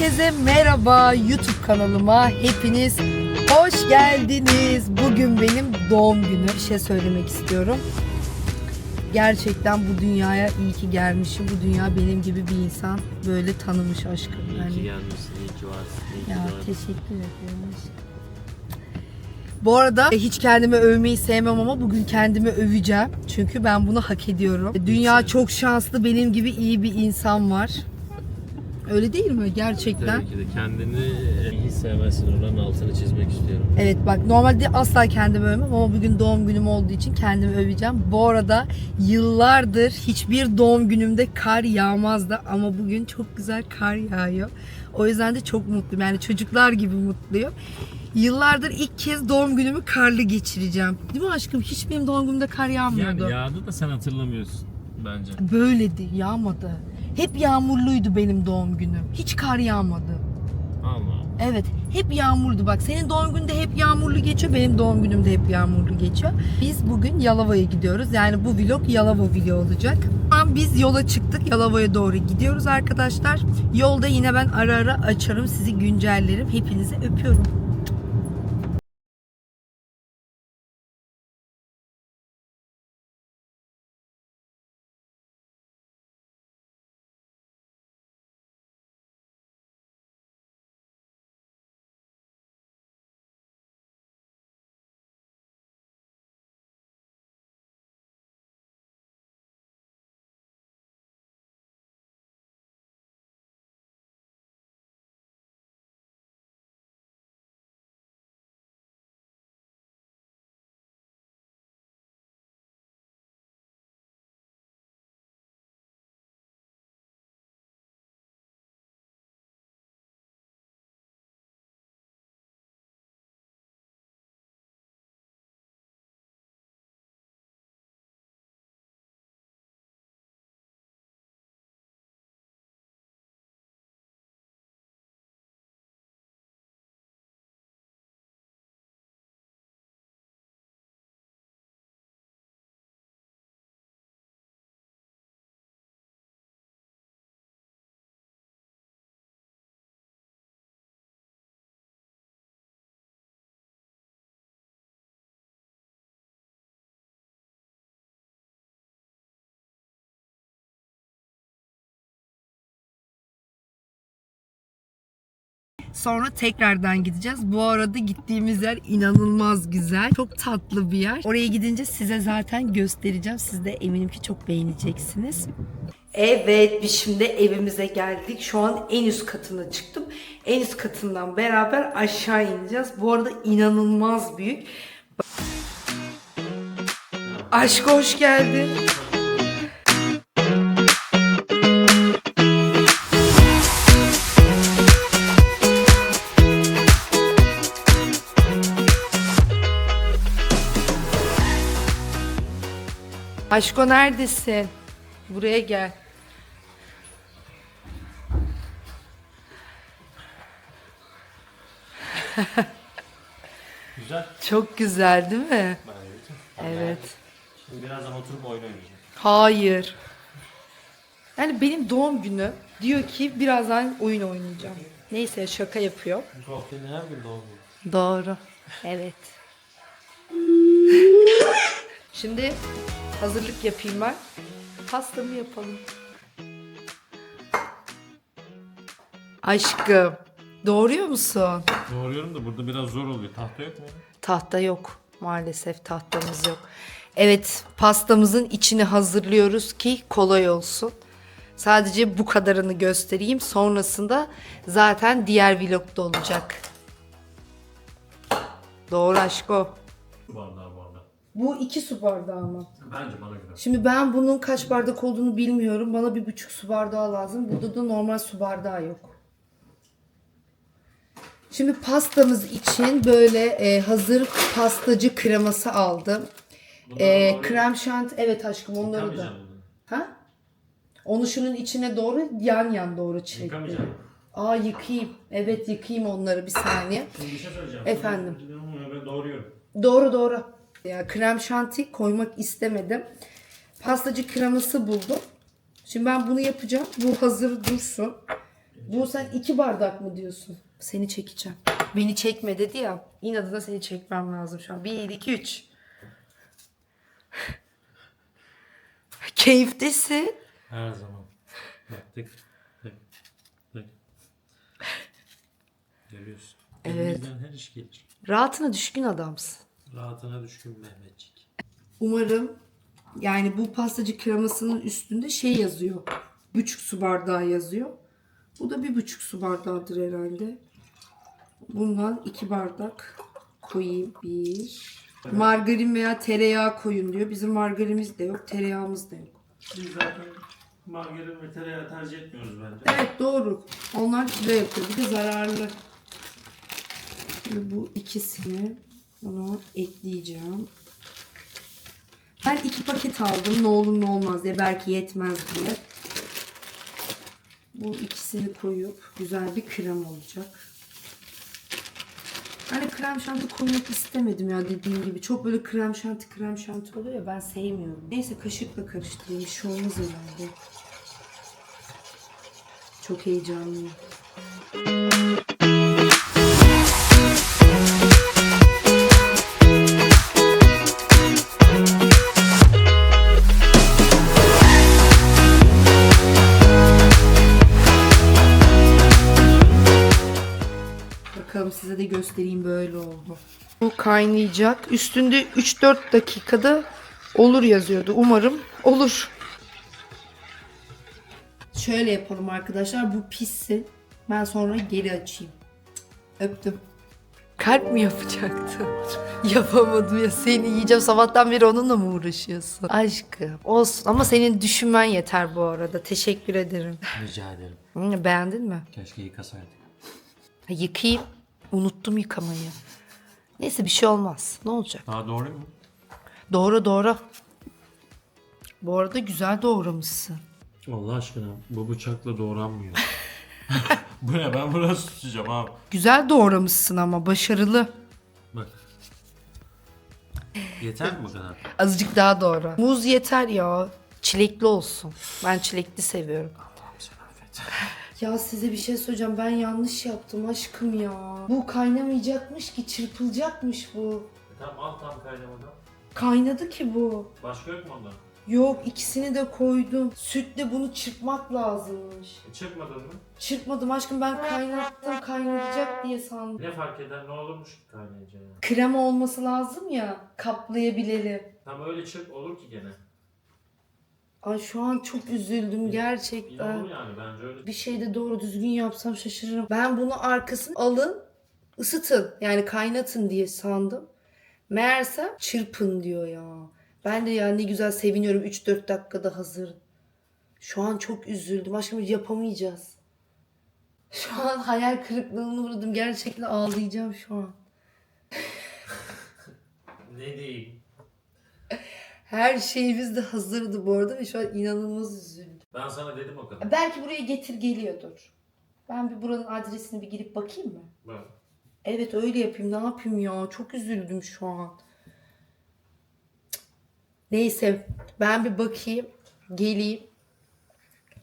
Herkese merhaba YouTube kanalıma hepiniz hoş geldiniz. Bugün benim doğum günüm. Bir şey söylemek istiyorum. Gerçekten bu dünyaya iyi ki gelmişim. Bu dünya benim gibi bir insan böyle tanımış aşkım. İyi ki Yani gelmişsin, iyi ki varsın, iyi ki ya varsın. teşekkür ederim. Bu arada hiç kendimi övmeyi sevmem ama bugün kendimi öveceğim. Çünkü ben bunu hak ediyorum. Dünya çok şanslı benim gibi iyi bir insan var. Öyle değil mi gerçekten? Tabii ki de kendini iyi sevmezsin oranın altını çizmek istiyorum. Evet bak normalde asla kendimi övmem ama bugün doğum günüm olduğu için kendimi öveceğim. Bu arada yıllardır hiçbir doğum günümde kar yağmazdı ama bugün çok güzel kar yağıyor. O yüzden de çok mutluyum. Yani çocuklar gibi mutluyum. Yıllardır ilk kez doğum günümü karlı geçireceğim. Değil mi aşkım? Hiç benim doğum günümde kar yağmıyordu. Yani yağdı da sen hatırlamıyorsun bence. Böyledi, yağmadı. Hep yağmurluydu benim doğum günüm. Hiç kar yağmadı. Allah. Evet, hep yağmurdu. Bak senin doğum günde hep yağmurlu geçiyor, benim doğum günümde hep yağmurlu geçiyor. Biz bugün Yalova'ya gidiyoruz. Yani bu vlog Yalova vlog olacak. An biz yola çıktık. Yalova'ya doğru gidiyoruz arkadaşlar. Yolda yine ben ara ara açarım, sizi güncellerim. Hepinizi öpüyorum. Sonra tekrardan gideceğiz. Bu arada gittiğimiz yer inanılmaz güzel. Çok tatlı bir yer. Oraya gidince size zaten göstereceğim. Siz de eminim ki çok beğeneceksiniz. Evet biz şimdi evimize geldik. Şu an en üst katına çıktım. En üst katından beraber aşağı ineceğiz. Bu arada inanılmaz büyük. Aşk hoş geldin. Aşko neredesin? Buraya gel. Güzel. Çok güzel değil mi? Evet. Şimdi birazdan oturup oyun oynayacağım. Hayır. Yani benim doğum günü diyor ki birazdan oyun oynayacağım. Neyse şaka yapıyor. Senin her gün doğum günü. Doğru. Evet. Şimdi hazırlık yapayım ben. Pastamı yapalım. Aşkım, doğruyor musun? Doğruyorum da burada biraz zor oluyor. Tahta yok mu? Tahta yok. Maalesef tahtamız yok. Evet, pastamızın içini hazırlıyoruz ki kolay olsun. Sadece bu kadarını göstereyim. Sonrasında zaten diğer vlogda olacak. Doğru aşko. Bardağı. Bu iki su bardağı mı? Bence bana göre. Şimdi ben bunun kaç bardak olduğunu bilmiyorum. Bana bir buçuk su bardağı lazım. Burada da normal su bardağı yok. Şimdi pastamız için böyle e, hazır pastacı kreması aldım. E, krem şanti, evet aşkım onları da. Yıkamayacağım bunu. Ha? Onu şunun içine doğru yan yan doğru çilekli. Yıkamayacağım. Aa yıkayayım. Evet yıkayayım onları bir saniye. Şimdi bir şey söyleyeceğim. Efendim? Ben doğruyorum. Doğru doğru. Ya krem şanti koymak istemedim. Pastacı kreması buldum. Şimdi ben bunu yapacağım. Bu hazır dursun. Bu sen iki bardak mı diyorsun? Seni çekeceğim. Beni çekme dedi ya. İnadına seni çekmem lazım şu an. Bir, iki, üç. Keyiftesin. Her zaman. Bak tık tık tık. Görüyorsun. Evet. Elimizden her iş gelir. Rahatına düşkün adamsın. Rahatına düşkün Mehmetçik. Umarım yani bu pastacı kremasının üstünde şey yazıyor. Buçuk su bardağı yazıyor. Bu da bir buçuk su bardağıdır herhalde. Bundan iki bardak koyayım. Bir. Margarin veya tereyağı koyun diyor. Bizim margarinimiz de yok. Tereyağımız da yok. Biz zaten margarin ve tereyağı tercih etmiyoruz bence. Evet doğru. Onlar kilo yapıyor. Bir de zararlı. Şimdi bu ikisini buna ekleyeceğim. Ben iki paket aldım. Ne olur ne olmaz diye. Belki yetmez diye. Bu ikisini koyup güzel bir krem olacak. Hani krem şanti koymak istemedim ya dediğim gibi. Çok böyle krem şanti krem şanti oluyor ya ben sevmiyorum. Neyse kaşıkla karıştırayım. Bir şey olmaz herhalde. Çok heyecanlıyım. Kaynayacak. Üstünde 3-4 dakikada olur yazıyordu. Umarım olur. Şöyle yapalım arkadaşlar. Bu pişsin. Ben sonra geri açayım. Öptüm. Kalp mi yapacaktın? Yapamadım ya seni yiyeceğim. Sabahtan beri onunla mı uğraşıyorsun? Aşkım olsun ama senin düşünmen yeter bu arada. Teşekkür ederim. Rica ederim. Hı, Beğendin mi? Keşke yıkasaydık. Ha, yıkayayım. Unuttum yıkamayı. Neyse bir şey olmaz. Ne olacak? Daha doğru mu? Doğru doğru. Bu arada güzel doğramışsın. Allah aşkına bu bıçakla doğranmıyor. bu ne ben bunu nasıl tutacağım abi? Güzel doğramışsın ama başarılı. Bak. Yeter mi bu kadar? Azıcık daha doğra. Muz yeter ya. Çilekli olsun. Ben çilekli seviyorum. Allah'ım sen affet. Ya size bir şey söyleyeceğim. Ben yanlış yaptım aşkım ya. Bu kaynamayacakmış ki çırpılacakmış bu. tamam al tam kaynamadan. Kaynadı ki bu. Başka yok mu ondan? Yok ikisini de koydum. Sütle bunu çırpmak lazımmış. E, çıkmadın mı? Çırpmadım aşkım ben kaynattım kaynayacak diye sandım. Ne fark eder ne olurmuş ki kaynayınca ya. Krema olması lazım ya kaplayabilelim. Tam öyle çırp olur ki gene. Ay şu an çok üzüldüm gerçekten. yani bence öyle. Bir şey de doğru düzgün yapsam şaşırırım. Ben bunu arkasını alın, ısıtın. Yani kaynatın diye sandım. Meğerse çırpın diyor ya. Ben de ya ne güzel seviniyorum 3-4 dakikada hazır. Şu an çok üzüldüm. Aşkım yapamayacağız. Şu an hayal kırıklığına uğradım. Gerçekten ağlayacağım şu an. Ne diyeyim? Her şeyimiz de hazırdı bu arada ve şu an inanılmaz üzüldüm. Ben sana dedim o kadar. Belki buraya getir geliyordur. Ben bir buranın adresini bir girip bakayım mı? Bak. Evet öyle yapayım. Ne yapayım ya? Çok üzüldüm şu an. Cık. Neyse ben bir bakayım. Geleyim.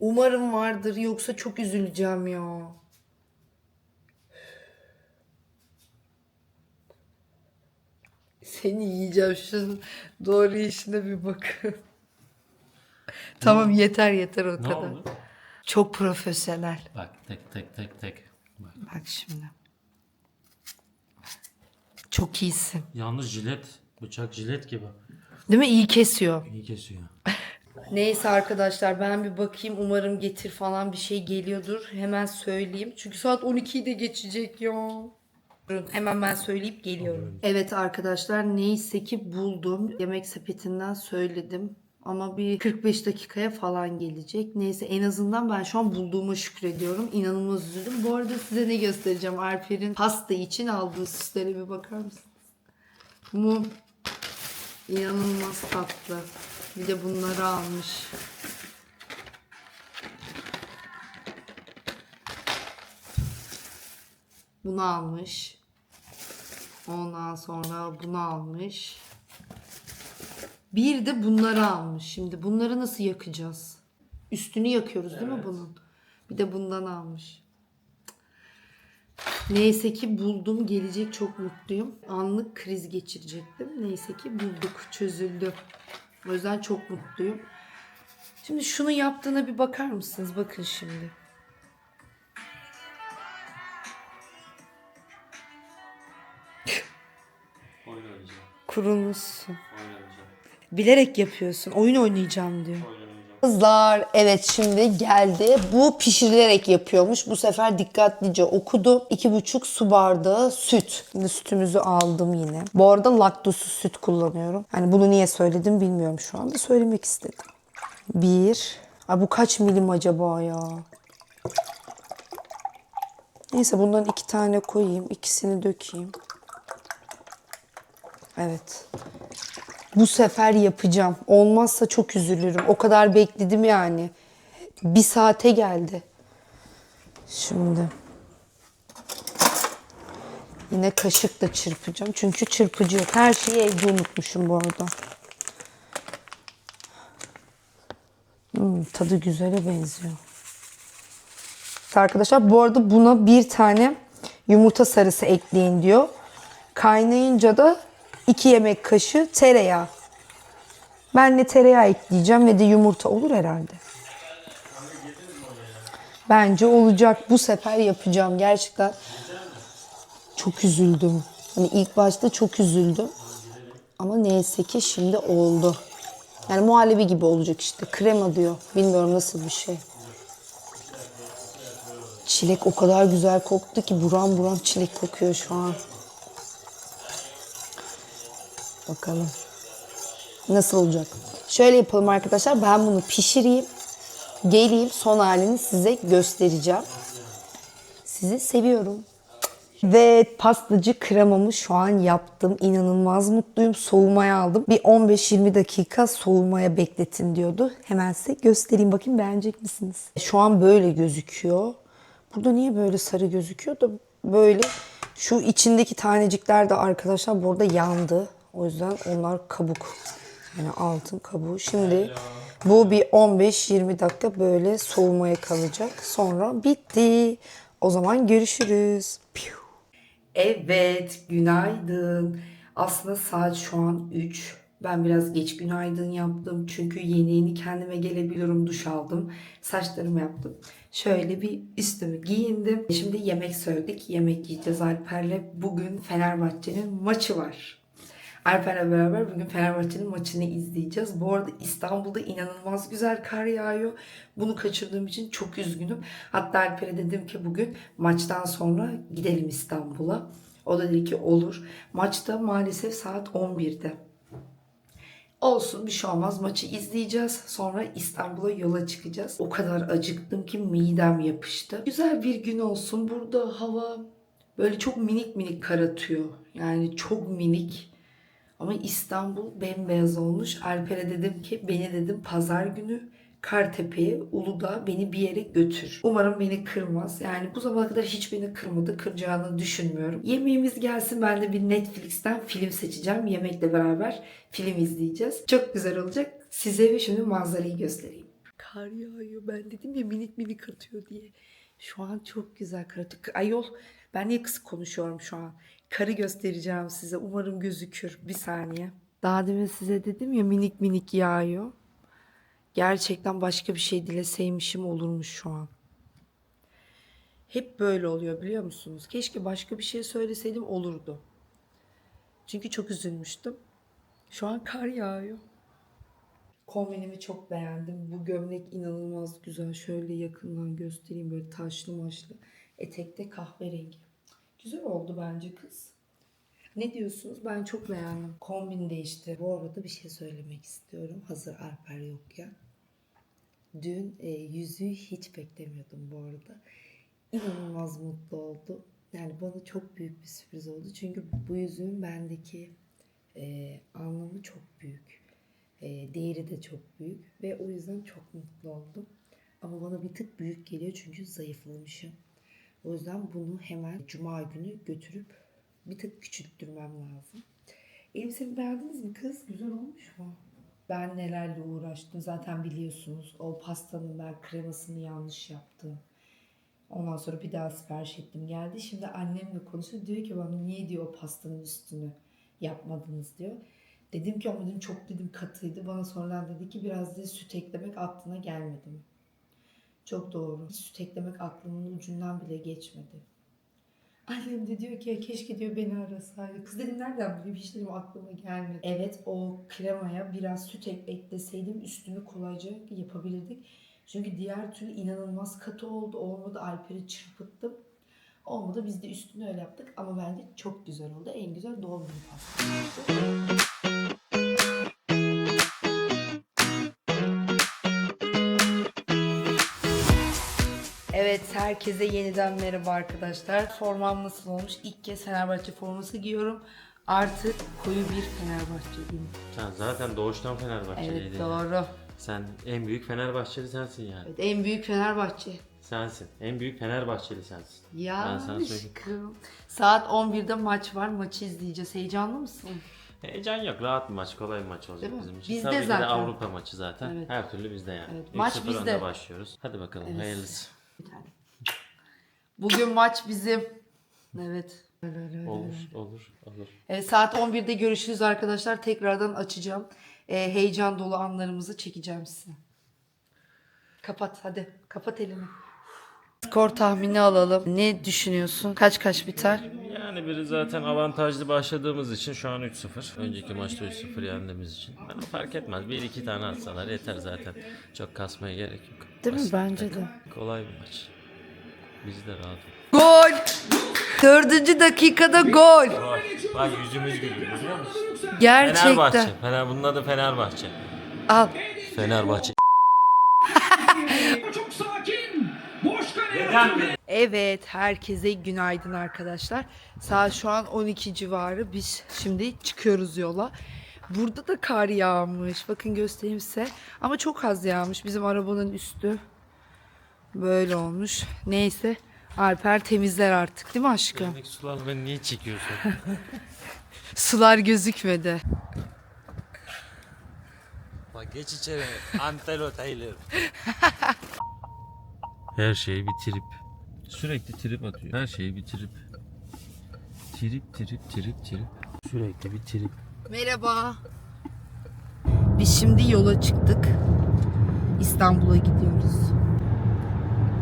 Umarım vardır yoksa çok üzüleceğim ya. Seni yiyeceğim şu doğru işine bir bakın. tamam yeter yeter o Ne kadar. oldu? Çok profesyonel. Bak tek tek tek tek. Bak. Bak şimdi. Çok iyisin. Yalnız jilet. Bıçak jilet gibi. Değil mi? İyi kesiyor. İyi kesiyor. Neyse arkadaşlar ben bir bakayım. Umarım getir falan bir şey geliyordur. Hemen söyleyeyim. Çünkü saat 12'yi de geçecek ya. Hemen ben söyleyip geliyorum. Evet arkadaşlar neyse ki buldum. Yemek sepetinden söyledim. Ama bir 45 dakikaya falan gelecek. Neyse en azından ben şu an bulduğuma şükrediyorum. İnanılmaz üzüldüm. Bu arada size ne göstereceğim? Alper'in pasta için aldığı süslere bir bakar mısınız? Mum. İnanılmaz tatlı. Bir de bunları almış. Bunu almış. Ondan sonra bunu almış. Bir de bunları almış. Şimdi bunları nasıl yakacağız? Üstünü yakıyoruz değil mi Evet. bunun? Bir de bundan almış. Neyse ki buldum. Gelecek çok mutluyum. Anlık kriz geçirecektim. Neyse ki bulduk. Çözüldü. O yüzden çok mutluyum. Şimdi şunu yaptığına bir bakar mısınız? Bakın şimdi. Kurulmuşsun. Bilerek yapıyorsun. Oyun oynayacağım diyor. Oynayacağım. Kızlar evet şimdi geldi. Bu pişirilerek yapıyormuş. Bu sefer dikkatlice okudu. İki buçuk su bardağı süt. Şimdi sütümüzü aldım yine. Bu arada laktozsuz süt kullanıyorum. Hani bunu niye söyledim bilmiyorum şu anda. Söylemek istedim. Bir. Ay bu kaç milim acaba ya? Neyse bundan iki tane koyayım. ikisini dökeyim. Evet. Bu sefer yapacağım. Olmazsa çok üzülürüm. O kadar bekledim yani. Bir saate geldi. Şimdi. Yine kaşıkla çırpacağım. Çünkü çırpıcı yok. Her şeyi evde unutmuşum bu arada. Hmm, tadı güzele benziyor. Arkadaşlar bu arada buna bir tane yumurta sarısı ekleyin diyor. Kaynayınca da 2 yemek kaşığı tereyağı. Ben ne tereyağı ekleyeceğim ne de yumurta olur herhalde. Bence olacak. Bu sefer yapacağım. Gerçekten çok üzüldüm. Hani ilk başta çok üzüldüm. Ama neyse ki şimdi oldu. Yani muhallebi gibi olacak işte. Krema diyor. Bilmiyorum nasıl bir şey. Çilek o kadar güzel koktu ki buram buram çilek kokuyor şu an. Bakalım. Nasıl olacak? Şöyle yapalım arkadaşlar. Ben bunu pişireyim. Geleyim son halini size göstereceğim. Sizi seviyorum. Ve pastacı kremamı şu an yaptım. İnanılmaz mutluyum. Soğumaya aldım. Bir 15-20 dakika soğumaya bekletin diyordu. Hemen size göstereyim. Bakayım beğenecek misiniz? Şu an böyle gözüküyor. Burada niye böyle sarı gözüküyor da böyle şu içindeki tanecikler de arkadaşlar burada yandı. O yüzden onlar kabuk. Yani altın kabuğu. Şimdi bu bir 15-20 dakika böyle soğumaya kalacak. Sonra bitti. O zaman görüşürüz. Piu. Evet, günaydın. Aslında saat şu an 3. Ben biraz geç günaydın yaptım. Çünkü yeni yeni kendime gelebiliyorum. Duş aldım. Saçlarımı yaptım. Şöyle bir üstümü giyindim. Şimdi yemek söyledik. Yemek yiyeceğiz Alper'le. Bugün Fenerbahçe'nin maçı var. Alper'le beraber bugün Fenerbahçe'nin maçını izleyeceğiz. Bu arada İstanbul'da inanılmaz güzel kar yağıyor. Bunu kaçırdığım için çok üzgünüm. Hatta Alper'e dedim ki bugün maçtan sonra gidelim İstanbul'a. O da dedi ki olur. Maçta maalesef saat 11'de. Olsun bir şey olmaz. Maçı izleyeceğiz. Sonra İstanbul'a yola çıkacağız. O kadar acıktım ki midem yapıştı. Güzel bir gün olsun. Burada hava böyle çok minik minik kar atıyor. Yani çok minik. Ama İstanbul bembeyaz olmuş. Alper'e dedim ki beni dedim pazar günü Kartepe'ye, Uludağ beni bir yere götür. Umarım beni kırmaz. Yani bu zamana kadar hiç beni kırmadı. Kıracağını düşünmüyorum. Yemeğimiz gelsin. Ben de bir Netflix'ten film seçeceğim. Yemekle beraber film izleyeceğiz. Çok güzel olacak. Size bir şimdi manzarayı göstereyim. Kar yağıyor. Ben dedim ya minik minik atıyor diye. Şu an çok güzel kar atıyor. Ayol ben niye kısık konuşuyorum şu an? Karı göstereceğim size. Umarım gözükür. Bir saniye. Daha demin size dedim ya minik minik yağıyor. Gerçekten başka bir şey dileseymişim olurmuş şu an. Hep böyle oluyor biliyor musunuz? Keşke başka bir şey söyleseydim olurdu. Çünkü çok üzülmüştüm. Şu an kar yağıyor. Kombinimi çok beğendim. Bu gömlek inanılmaz güzel. Şöyle yakından göstereyim böyle taşlı maşlı. Etekte kahverengi. Güzel oldu bence kız. Ne diyorsunuz? Ben çok beğendim. Kombin değişti. Bu arada bir şey söylemek istiyorum. Hazır Alper yokken. Dün e, yüzüğü hiç beklemiyordum bu arada. İnanılmaz mutlu oldum. Yani bana çok büyük bir sürpriz oldu. Çünkü bu yüzüğün bendeki e, anlamı çok büyük. E, değeri de çok büyük. Ve o yüzden çok mutlu oldum. Ama bana bir tık büyük geliyor çünkü zayıflamışım. O yüzden bunu hemen cuma günü götürüp bir tık küçülttürmem lazım. Elbisemi beğendiniz mi kız? Güzel olmuş mu? Ben nelerle uğraştım zaten biliyorsunuz. O pastanın ben kremasını yanlış yaptım. Ondan sonra bir daha sipariş ettim geldi. Şimdi annemle konuşuyor. Diyor ki bana niye diyor o pastanın üstünü yapmadınız diyor. Dedim ki ama dedim çok dedim katıydı. Bana sonradan dedi ki biraz da süt eklemek aklına gelmedi mi? Çok doğru. Süt eklemek aklımın ucundan bile geçmedi. Annem de diyor ki keşke diyor beni arasaydı. Kız dedim nereden bileyim hiç dedim aklıma gelmedi. Evet o kremaya biraz süt ek- ekleseydim üstünü kolayca yapabilirdik. Çünkü diğer türlü inanılmaz katı oldu. Olmadı Alper'i çırpıttım. Olmadı biz de üstünü öyle yaptık ama bence çok güzel oldu. En güzel doğum günü pastası Evet herkese yeniden merhaba arkadaşlar. Formam nasıl olmuş? İlk kez Fenerbahçe forması giyiyorum. Artık koyu bir Fenerbahçeliyim. Sen zaten doğuştan Fenerbahçeliydin. Evet doğru. Sen en büyük Fenerbahçeli sensin yani. Evet, en büyük Fenerbahçe. Sensin. En büyük Fenerbahçeli sensin. Ya Ben sana aşkım. Saat 11'de maç var. Maçı izleyeceğiz. Heyecanlı mısın? Heyecan yok. Rahat bir maç. Kolay bir maç olacak bizim için. Bizde Tabii ki zaten. de Avrupa maçı zaten. Evet. Her türlü bizde yani. Evet, maç bizde. başlıyoruz. Hadi bakalım. Evet. Hayırlısı. Bir tane. Bugün maç bizim. Evet. Olur, olur, olur. Evet, saat 11'de görüşürüz arkadaşlar. Tekrardan açacağım. Ee, heyecan dolu anlarımızı çekeceğim size. Kapat hadi. Kapat elini. Skor tahmini alalım. Ne düşünüyorsun? Kaç kaç biter? Yani biri zaten avantajlı başladığımız için şu an 3-0. Önceki maçta 3-0 yendiğimiz için. Yani fark etmez. Bir iki tane atsalar yeter zaten. Çok kasmaya gerek yok. Değil mi? Basit Bence de. Kolay bir maç. Biz de rahat ol. Gol! Dördüncü dakikada gol. Bak, bak yüzümüz gülüyor biliyor musun? Gerçekten. Fenerbahçe. Fener, bunun adı Fenerbahçe. Al. Fenerbahçe. Çok sakin. Boş kale. Evet, herkese günaydın arkadaşlar. Saat şu an 12 civarı. Biz şimdi çıkıyoruz yola. Burada da kar yağmış. Bakın göstereyim size. Ama çok az yağmış. Bizim arabanın üstü böyle olmuş. Neyse. Alper temizler artık değil mi aşkım? Yemek sular beni niye çekiyorsun? Sular gözükmedi. Bak geç içeri. Antelo Taylor. Her şeyi bir trip. Sürekli trip atıyor. Her şeyi bir trip. Trip trip trip trip. Sürekli bir trip. Merhaba. Biz şimdi yola çıktık. İstanbul'a gidiyoruz.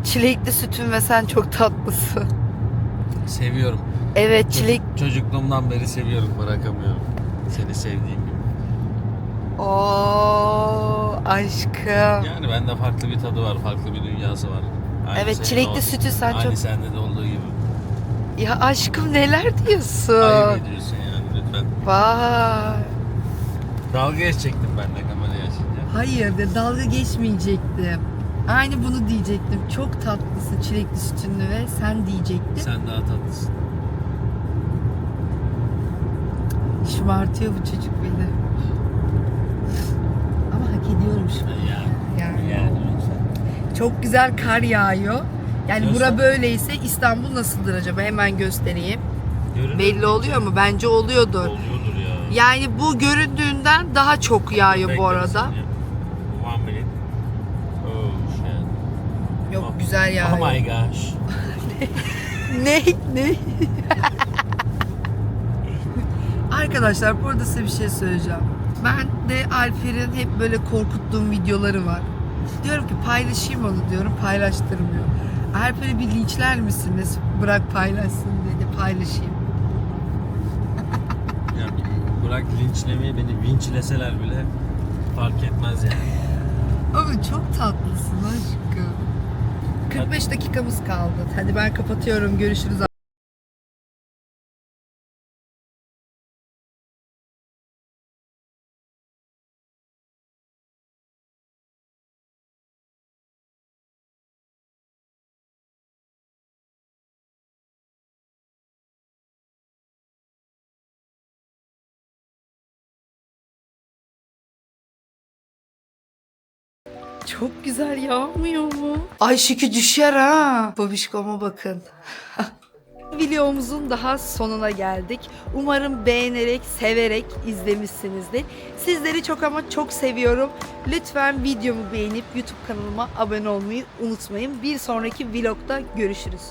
Çilekli sütün ve sen çok tatlısın. Seviyorum. Evet çilek. Çocukluğumdan beri seviyorum bırakamıyorum. Seni sevdiğim gibi. Oo aşkım. Yani bende farklı bir tadı var, farklı bir dünyası var. Aynı Evet, çilekli o- sütü sen Aynı çok- sende de olduğu gibi. Ya aşkım neler diyorsun? Ayıp ediyorsun yani lütfen. Vay. Dalga geçecektim ben de kamerayı açınca. Hayır de dalga geçmeyecektim. Aynı bunu diyecektim. Çok tatlısın çilekli sütünlü ve sen diyecektim. Sen daha tatlısın. Şımartıyor bu çocuk beni. Ama hak ediyorum şu an. Yani. Yani. Yani. Çok güzel kar yağıyor. Yani Göster. bura böyleyse İstanbul nasıldır acaba? Hemen göstereyim. Görünür Belli oluyor mu? Bence oluyordur. Oluyordur ya. Yani bu göründüğünden daha çok yağıyor bu arada. One minute. Oh shit. Yok güzel yağıyor. Oh my gosh. Ne? Ne? Arkadaşlar burada size bir şey söyleyeceğim. Ben de Alper'in hep böyle korkuttuğum videoları var. Diyorum ki paylaşayım onu diyorum paylaştırmıyor. Alper'i bir linçler misiniz? Bırak paylaşsın dedi paylaşayım. Ya bırak linçlemeyi beni vinçleseler bile fark etmez yani. Ama çok tatlısın aşkım. 45 dakikamız kaldı. Hadi ben kapatıyorum. Görüşürüz. Çok güzel yağmıyor mu? Ay şükür düşer ha. Babişkoma bakın. videomuzun daha sonuna geldik. Umarım beğenerek, severek izlemişsinizdir. Sizleri çok ama çok seviyorum. Lütfen videomu beğenip YouTube kanalıma abone olmayı unutmayın. Bir sonraki vlogda görüşürüz.